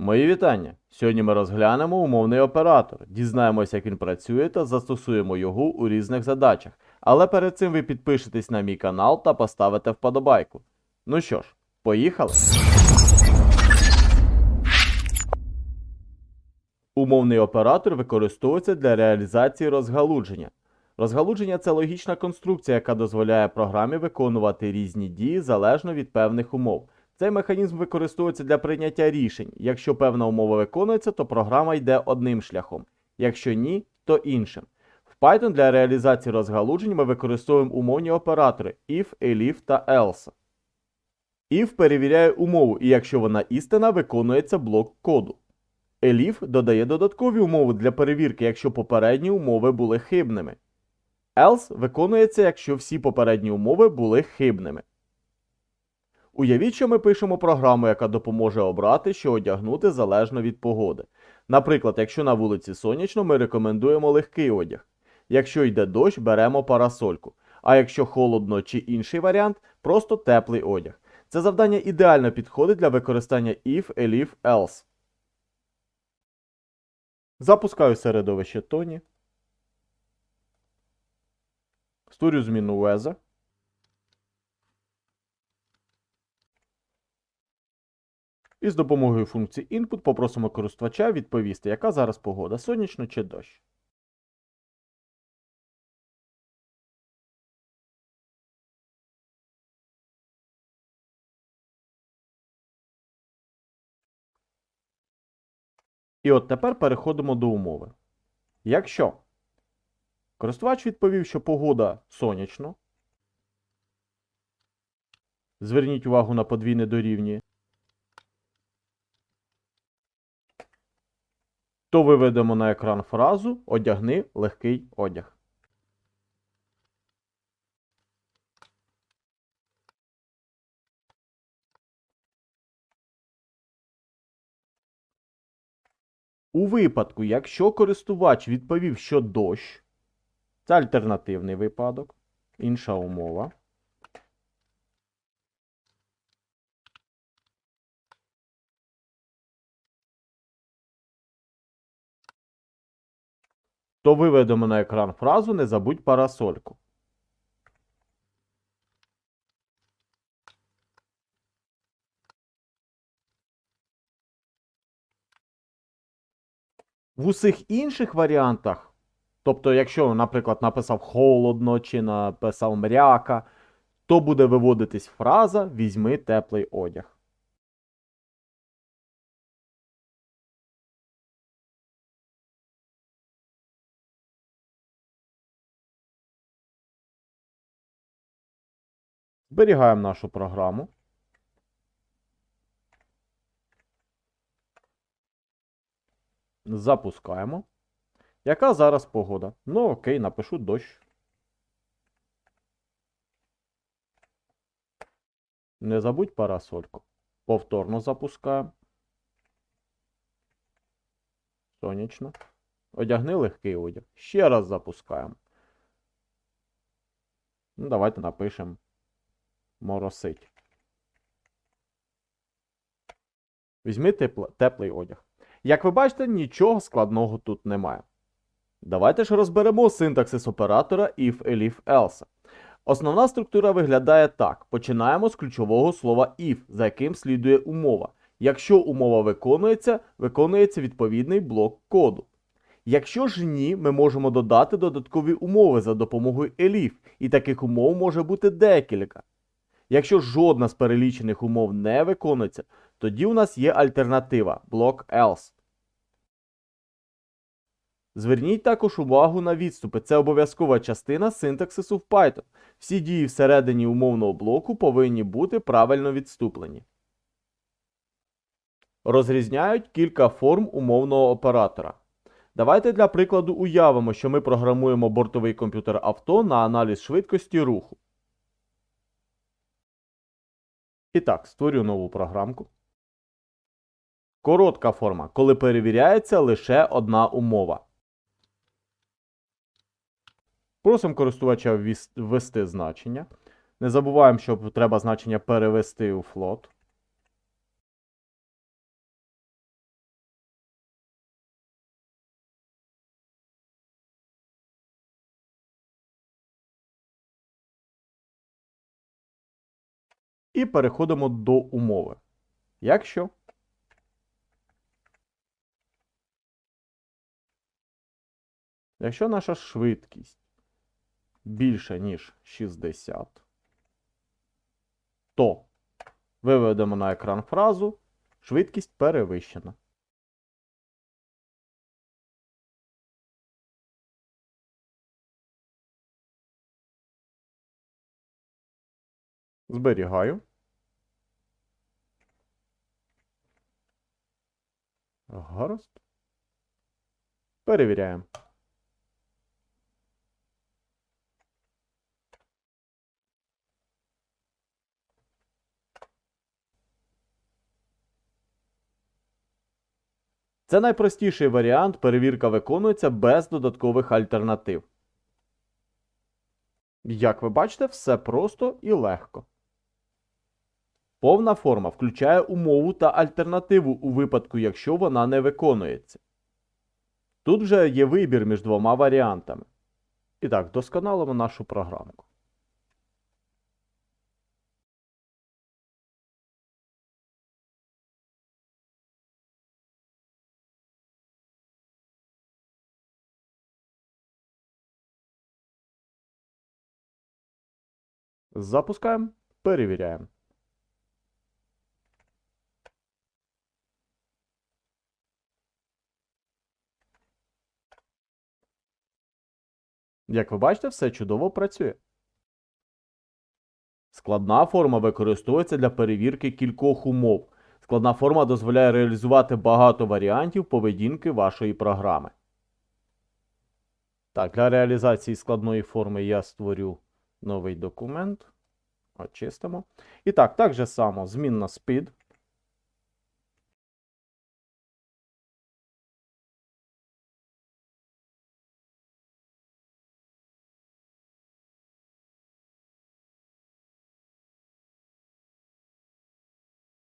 Мої вітання! Сьогодні ми розглянемо умовний оператор, дізнаємося, як він працює та застосуємо його у різних задачах. Але перед цим ви підпишетесь на мій канал та поставите вподобайку. Ну що ж, поїхали! Умовний оператор використовується для реалізації розгалудження. Розгалудження це логічна конструкція, яка дозволяє програмі виконувати різні дії залежно від певних умов. Цей механізм використовується для прийняття рішень. Якщо певна умова виконується, то програма йде одним шляхом. Якщо ні, то іншим. В Python для реалізації розгалуджень ми використовуємо умовні оператори if, elif та else. If перевіряє умову, і якщо вона істина, виконується блок коду. Elif додає додаткові умови для перевірки, якщо попередні умови були хибними. Else виконується, якщо всі попередні умови були хибними. Уявіть, що ми пишемо програму, яка допоможе обрати, що одягнути залежно від погоди. Наприклад, якщо на вулиці сонячно, ми рекомендуємо легкий одяг. Якщо йде дощ, беремо парасольку. А якщо холодно чи інший варіант, просто теплий одяг. Це завдання ідеально підходить для використання if, elif, else. Запускаю середовище Тоні. Створю зміну weather. І з допомогою функції input попросимо користувача відповісти, яка зараз погода, сонячно чи дощ. І от тепер переходимо до умови. Якщо користувач відповів, що погода сонячно, зверніть увагу на подвійне дорівнює, то виведемо на екран фразу Одягни легкий одяг. У випадку, якщо користувач відповів, що дощ, це альтернативний випадок, інша умова. То виведемо на екран фразу Не забудь парасольку. В усіх інших варіантах, тобто, якщо, наприклад, написав холодно чи написав мряка, то буде виводитись фраза Візьми теплий одяг. Зберігаємо нашу програму. Запускаємо. Яка зараз погода? Ну, окей, напишу дощ. Не забудь парасольку. Повторно запускаємо. Сонячно. Одягни легкий одяг. Ще раз запускаємо. Ну, давайте напишемо моросить. Візьми теплий одяг. Як ви бачите, нічого складного тут немає. Давайте ж розберемо синтаксис оператора if, elif, else. Основна структура виглядає так: починаємо з ключового слова if, за яким слідує умова. Якщо умова виконується, виконується відповідний блок коду. Якщо ж ні, ми можемо додати додаткові умови за допомогою elif, і таких умов може бути декілька. Якщо жодна з перелічених умов не виконується, тоді у нас є альтернатива блок else. Зверніть також увагу на відступи. Це обов'язкова частина синтаксису в Python. Всі дії всередині умовного блоку повинні бути правильно відступлені. Розрізняють кілька форм умовного оператора. Давайте для прикладу уявимо, що ми програмуємо бортовий комп'ютер авто на аналіз швидкості руху. І так, створю нову програмку. Коротка форма, коли перевіряється лише одна умова. Просимо користувача ввести значення. Не забуваємо, що треба значення перевести у флот. І переходимо до умови. Якщо Якщо наша швидкість більша, ніж 60, то виведемо на екран фразу швидкість перевищена. Зберігаю. Гаразд. Перевіряємо. Це найпростіший варіант, перевірка виконується без додаткових альтернатив. Як ви бачите, все просто і легко. Повна форма включає умову та альтернативу у випадку, якщо вона не виконується. Тут вже є вибір між двома варіантами. І так, досконалимо нашу програмку. Запускаємо, перевіряємо. Як ви бачите, все чудово працює. Складна форма використовується для перевірки кількох умов. Складна форма дозволяє реалізувати багато варіантів поведінки вашої програми. Так, для реалізації складної форми я створю новий документ. Очистимо. І так, так же само змінна speed.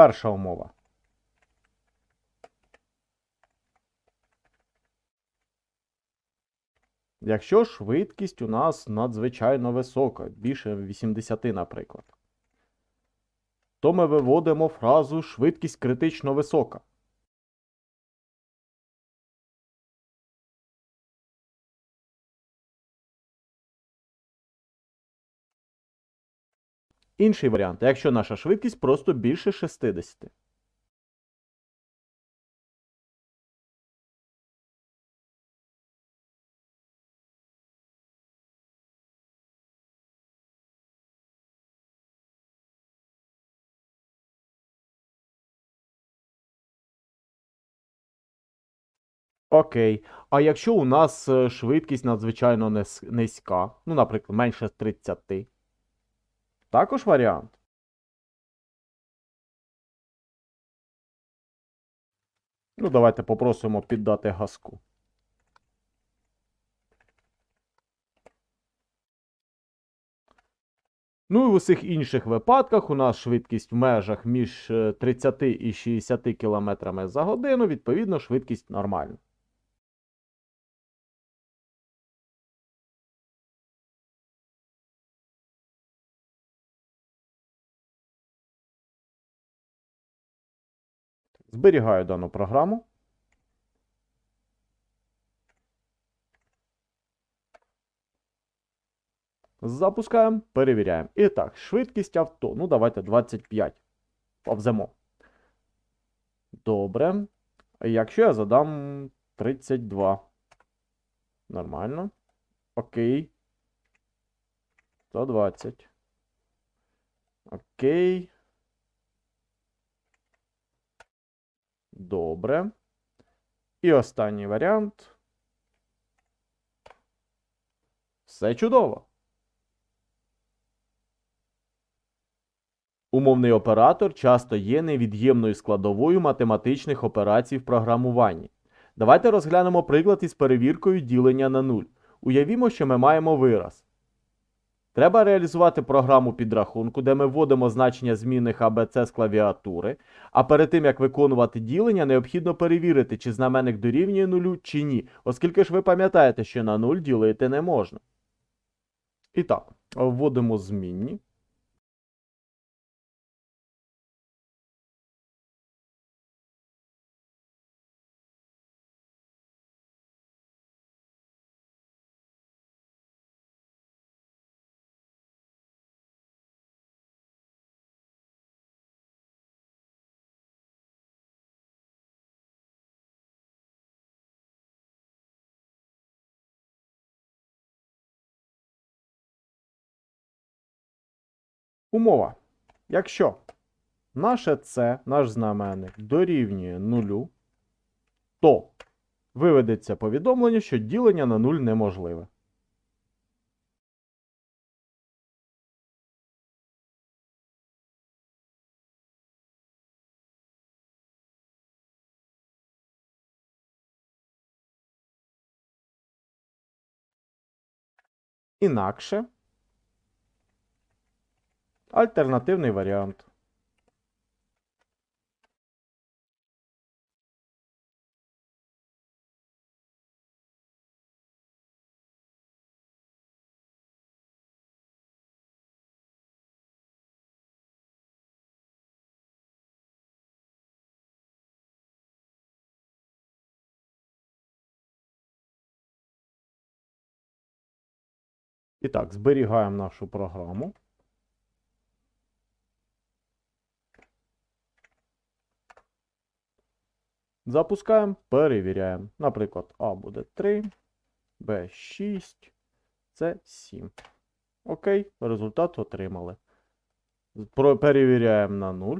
Перша умова. Якщо швидкість у нас надзвичайно висока, більше 80, наприклад, то ми виводимо фразу швидкість критично висока. Інший варіант, якщо наша швидкість просто більше 60. Окей. А якщо у нас е, швидкість надзвичайно низька, ну, наприклад, менше 30, також варіант. Ну, давайте попросимо піддати газку. Ну і в усіх інших випадках у нас швидкість в межах між е, 30 і 60 км за годину, відповідно, швидкість нормальна. Зберігаю дану програму. Запускаємо, перевіряємо. І так, швидкість авто. Ну, давайте 25. Повземо. Добре. Якщо я задам 32. Нормально. Окей. 120. Окей. Добре. І останній варіант. Все чудово. Умовний оператор часто є невід'ємною складовою математичних операцій в програмуванні. Давайте розглянемо приклад із перевіркою ділення на нуль. Уявімо, що ми маємо вираз. Треба реалізувати програму підрахунку, де ми вводимо значення змінних ABC з клавіатури, а перед тим як виконувати ділення, необхідно перевірити, чи знаменник дорівнює нулю чи ні, оскільки ж ви пам'ятаєте, що на нуль ділити не можна. І так, вводимо змінні. Умова. Якщо наше С, наш знаменник, дорівнює нулю, то виведеться повідомлення, що ділення на нуль неможливе. Інакше альтернативний варіант. І так, зберігаємо нашу програму. Запускаємо, перевіряємо. Наприклад, А буде 3, Б 6, С 7. Окей, результат отримали. Перевіряємо на 0.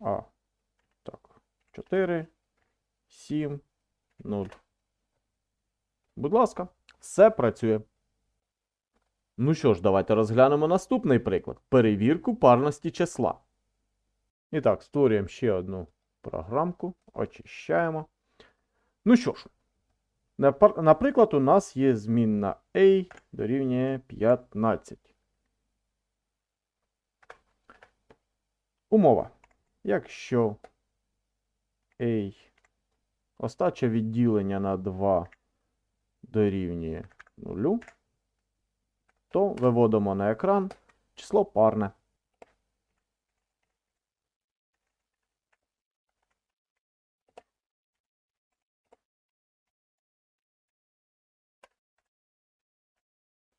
А. Так. 4, 7, 0. Будь ласка, все працює. Ну що ж, давайте розглянемо наступний приклад. Перевірку парності числа. І так, створюємо ще одну програмку, очищаємо. Ну що ж, наприклад, у нас є змінна A дорівнює 15. Умова. Якщо A остача відділення на 2 дорівнює 0, то виводимо на екран число парне.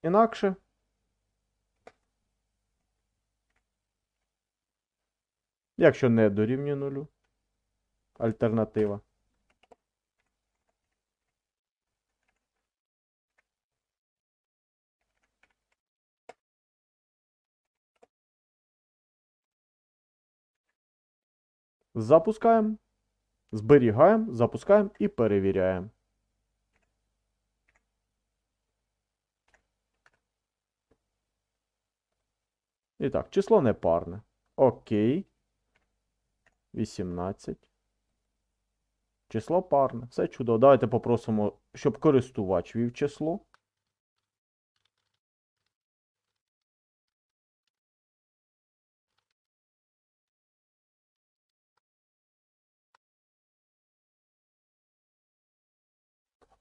Інакше якщо не дорівнює 0, альтернатива. Запускаємо, зберігаємо, запускаємо і перевіряємо. І так, число непарне. Окей. 18. Число парне. Все чудово. Давайте попросимо, щоб користувач вів число.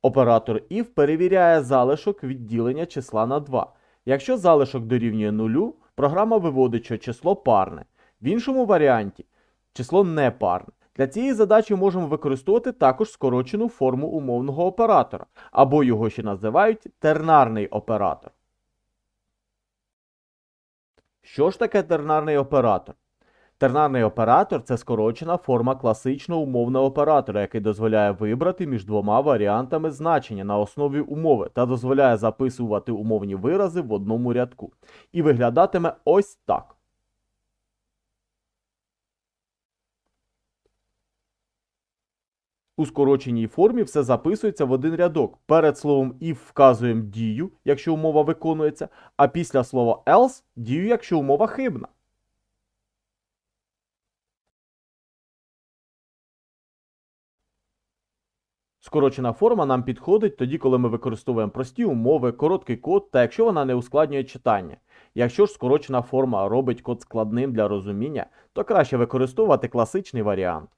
Оператор if перевіряє залишок відділення числа на 2. Якщо залишок дорівнює 0, програма виводить, що число парне. В іншому варіанті число не парне. Для цієї задачі можемо використовувати також скорочену форму умовного оператора, або його ще називають тернарний оператор. Що ж таке тернарний оператор? Тернарний оператор це скорочена форма класичного умовного оператора, який дозволяє вибрати між двома варіантами значення на основі умови та дозволяє записувати умовні вирази в одному рядку. І виглядатиме ось так. У скороченій формі все записується в один рядок. Перед словом if вказуємо дію, якщо умова виконується, а після слова else дію, якщо умова хибна. Скорочена форма нам підходить тоді, коли ми використовуємо прості умови, короткий код та якщо вона не ускладнює читання. Якщо ж скорочена форма робить код складним для розуміння, то краще використовувати класичний варіант.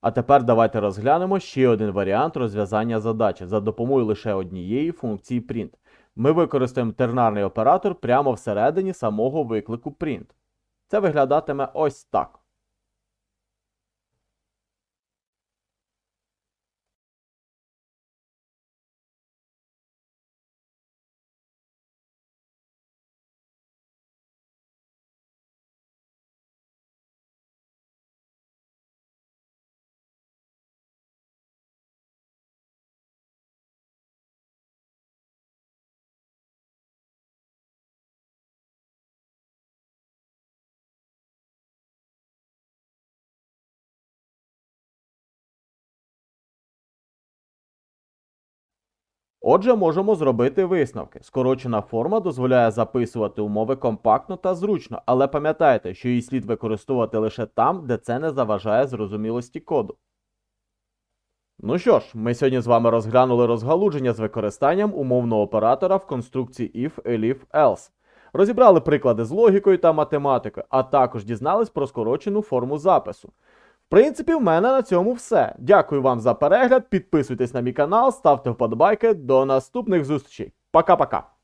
А тепер давайте розглянемо ще один варіант розв'язання задачі за допомогою лише однієї функції print. Ми використаємо тернарний оператор прямо всередині самого виклику print. Це виглядатиме ось так. Отже, можемо зробити висновки. Скорочена форма дозволяє записувати умови компактно та зручно, але пам'ятайте, що її слід використовувати лише там, де це не заважає зрозумілості коду. Ну що ж, ми сьогодні з вами розглянули розгалудження з використанням умовного оператора в конструкції if, elif, else. Розібрали приклади з логікою та математикою, а також дізнались про скорочену форму запису. В принципі, в мене на цьому все. Дякую вам за перегляд. Підписуйтесь на мій канал, ставте вподобайки. До наступних зустрічей. Пока-пока.